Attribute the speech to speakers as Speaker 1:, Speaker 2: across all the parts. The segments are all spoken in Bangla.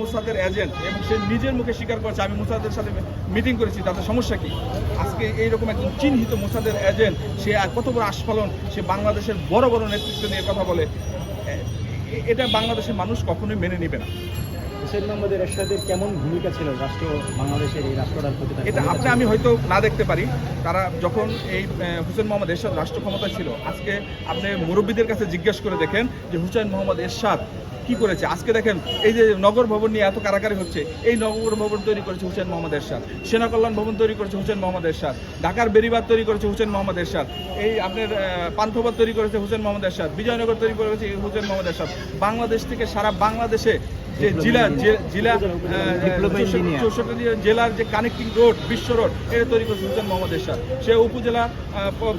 Speaker 1: মুসাদের এজেন্ট এবং সে নিজের মুখে স্বীকার করেছে আমি মুসাদের সাথে মিটিং করেছি তাতে সমস্যা কি? আজকে এইরকম একজন চিহ্নিত মুসাদের এজেন্ট সে আর কত বড় আস্ফালন সে বাংলাদেশের বড় বড় নেতৃত্ব নিয়ে কথা বলে এটা বাংলাদেশের মানুষ কখনোই মেনে নেবে না।
Speaker 2: হোসেন এরশাদের কেমন ভূমিকা ছিল রাষ্ট্র বাংলাদেশের এই রাষ্ট্রটার প্রতি
Speaker 1: এটা আপনি আমি হয়তো না দেখতে পারি। তারা যখন এই হুসেন মোহাম্মদ এরশাদ রাষ্ট্র ক্ষমতা ছিল আজকে আপনি মুরব্বীদের কাছে জিজ্ঞেস করে দেখেন যে হুসেন মোহাম্মদ এরশাদ কি করেছে? আজকে দেখেন, এই যে নগর ভবন নিয়ে এত কারাকারি হচ্ছে, এই নগর ভবন তৈরি করেছে হুসেন মোহাম্মদ এরশাদ। সেনা কল্যাণ ভবন তৈরি করেছে হুসেন মোহাম্মদ এরশাদ। ঢাকার বেরিবাদ তৈরি করেছে হুসেন মোহাম্মদ এরশাদ। এই আপনার পান্থবাদ তৈরি করেছে হুসেন মোহাম্মদ এরশাদ। বিজয়নগর তৈরি করেছে হুসেন মোহাম্মদ এরশাদ। বাংলাদেশ থেকে সারা বাংলাদেশে যে জেলা জেলা চৌষট্টি জেলার যে কানেক্টিং রোড বিশ্ব রোড এটা তৈরি করেছে হুসেন মোহাম্মদ এরশাদ। সে উপজেলা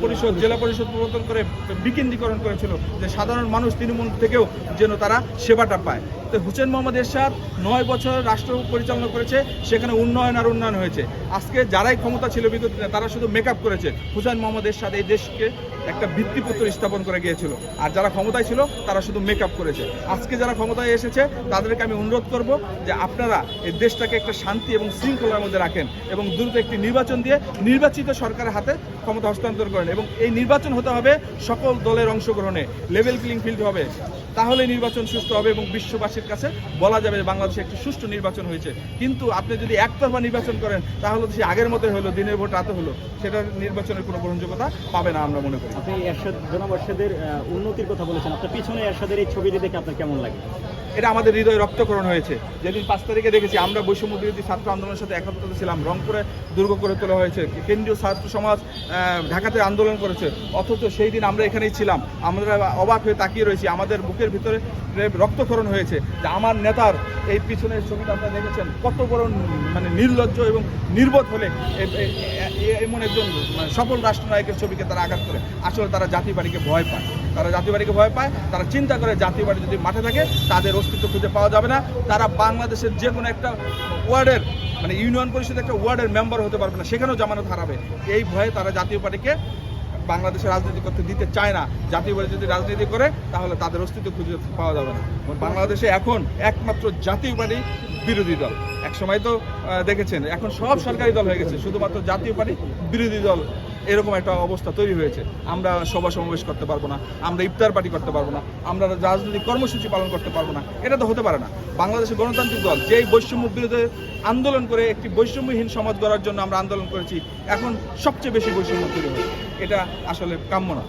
Speaker 1: পরিষদ জেলা পরিষদ প্রবর্তন করে বিকেন্দ্রীকরণ করেছিল যে সাধারণ মানুষ তৃণমূল থেকেও যেন তারা সেবাটা পায়। তো হুসেন মোহাম্মদ এরশাদ নয় বছর রাষ্ট্র পরিচালনা করেছে সেখানে উন্নয়ন আর উন্নয়ন হয়েছে। আজকে যারাই ক্ষমতা ছিল বিগত তারা শুধু মেকআপ করেছে। হুসেন মোহাম্মদ এরশাদ এই দেশকে একটা ভিত্তিপত্র স্থাপন করে গিয়েছিল। আর যারা ক্ষমতায় ছিল তারা শুধু মেকআপ করেছে। আজকে যারা ক্ষমতায় এসেছে তাদেরকে আমি অনুরোধ করব যে আপনারা এই দেশটাকে একটা শান্তি এবং শৃঙ্খলার মধ্যে রাখেন এবং দ্রুত একটি নির্বাচন দিয়ে নির্বাচিত সরকারের হাতে ক্ষমতা হস্তান্তর করেন এবং এই নির্বাচন হতে হবে সকল দলের অংশগ্রহণে। লেভেল প্লেইং ফিল্ড হবে। তাহলে নির্বাচন সুস্থ হবে এবং বিশ্ববাসীর কাছে বলা যাবে বাংলাদেশে একটি সুষ্ঠু নির্বাচন হয়েছে। কিন্তু আপনি যদি একতরফা নির্বাচন করেন, তাহলে সে আগের মতোই হলো, দিনের ভোট রাতে হলো। সেটার নির্বাচনের কোনো গ্রহণযোগ্যতা পাবে না আমরা মনে করি।
Speaker 2: আপনি এরশাদ, জনাব এরশাদের উন্নতির কথা বলেছেন। আপনার পিছনে এরশাদের এই ছবিটি দেখে আপনার কেমন লাগে?
Speaker 1: এটা আমাদের হৃদয় রক্তকরণ হয়েছে। যেদিন পাঁচ তারিখে দেখেছি, আমরা বৈষম্য বিরোধী ছাত্র আন্দোলনের সাথে একত্রিত ছিলাম, রংপুরে দুর্গ করে তোলা হয়েছে, কেন্দ্রীয় ছাত্র সমাজ ঢাকাতে আন্দোলন করেছে। অথচ সেই দিন আমরা এখানেই ছিলাম, আমরা অবাক হয়ে তাকিয়ে রয়েছি, আমাদের বুকের ভিতরে রক্তক্ষরণ হয়েছে। যে আমার নেতার এই পিছনের ছবিটা আপনারা দেখেছেন, কত বড় মানে নির্লজ্জ এবং নির্বোধ হলে এমন একজন মানে সফল রাষ্ট্রনায়কের ছবিকে তারা আঘাত করে। আসলে তারা জাতীয় বাড়িকে ভয় পায়। তারা জাতীয় বাড়িকে ভয় পায়, তারা চিন্তা করে জাতীয় বাড়ি যদি মাঠে থাকে, তাদের অস্তিত্ব খুঁজে পাওয়া যাবে না। তারা বাংলাদেশের যে কোনো একটা ওয়ার্ডের মানে ইউনিয়ন পরিষদের একটা ওয়ার্ডের মেম্বার হতে পারবে না, সেখানেও জামানত হারাবে। এই ভয়ে তারা জাতীয় পার্টিকে বাংলাদেশে রাজনীতি করতে দিতে চায় না। জাতীয় পার্টি যদি রাজনীতি করে, তাহলে তাদের অস্তিত্ব খুঁজে পাওয়া যাবে না। বাংলাদেশে এখন একমাত্র জাতীয় পার্টি বিরোধী দল। এক সময় তো দেখেছেন, এখন সব সরকারি দল হয়ে গেছে। শুধুমাত্র জাতীয় পার্টি বিরোধী দল এরকম একটা অবস্থা তৈরি হয়েছে। আমরা সভা সমাবেশ করতে পারব না, আমরা ইফতার পার্টি করতে পারব না, আমরা রাজনৈতিক কর্মসূচি পালন করতে পারব না। এটা তো হতে পারে না। বাংলাদেশের গণতান্ত্রিক দল যেই বৈষম্য বিরোধী আন্দোলন করে একটি বৈষম্যহীন সমাজ গড়ার জন্য আমরা আন্দোলন করেছি, এখন সবচেয়ে বেশি বৈষম্য তৈরি হয়েছে। এটা আসলে কাম্য না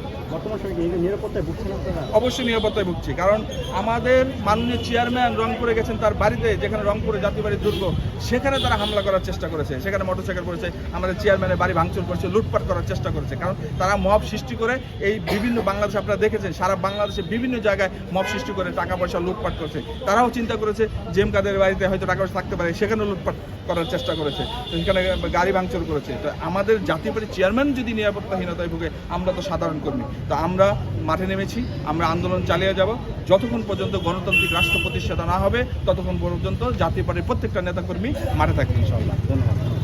Speaker 1: অবশ্যই নিরাপত্তায় ভুগছি। কারণ আমাদের মাননীয় চেয়ারম্যান রংপুরে গেছেন, তার বাড়িতে যেখানে রংপুরে জাতীয় বাড়ির দুর্গ, সেখানে তারা হামলা করার চেষ্টা করেছে। সেখানে মোটরসাইকেল করেছে আমাদের চেয়ারম্যানের বাড়ি ভাঙচুর করেছে, লুটপাট করার চেষ্টা করেছে। কারণ তারা মব সৃষ্টি করে এই বিভিন্ন বাংলাদেশে, আপনারা দেখেছেন, সারা বাংলাদেশে বিভিন্ন জায়গায় মব সৃষ্টি করে টাকা পয়সা লুটপাট করেছে। তারাও চিন্তা করেছে, জেম কাদের বাড়িতে হয়তো টাকা পয়সা থাকতে পারে, সেখানেও লুটপাট করার চেষ্টা করেছে, সেখানে গাড়ি ভাঙচুর করেছে। তো আমাদের জাতীয় পার্টির চেয়ারম্যান যদি নিরাপত্তাহীনতায় ভুগে, আমরা তো সাধারণ কর্মী। তো আমরা মাঠে নেমেছি, আমরা আন্দোলন চালিয়ে যাব। যতক্ষণ পর্যন্ত গণতান্ত্রিক রাষ্ট্র প্রতিষ্ঠা না হবে, ততক্ষণ পর্যন্ত জাতীয় পার্টির প্রত্যেকটা নেতাকর্মী মাঠে থাকবে ইনশাআল্লাহ।
Speaker 2: ধন্যবাদ।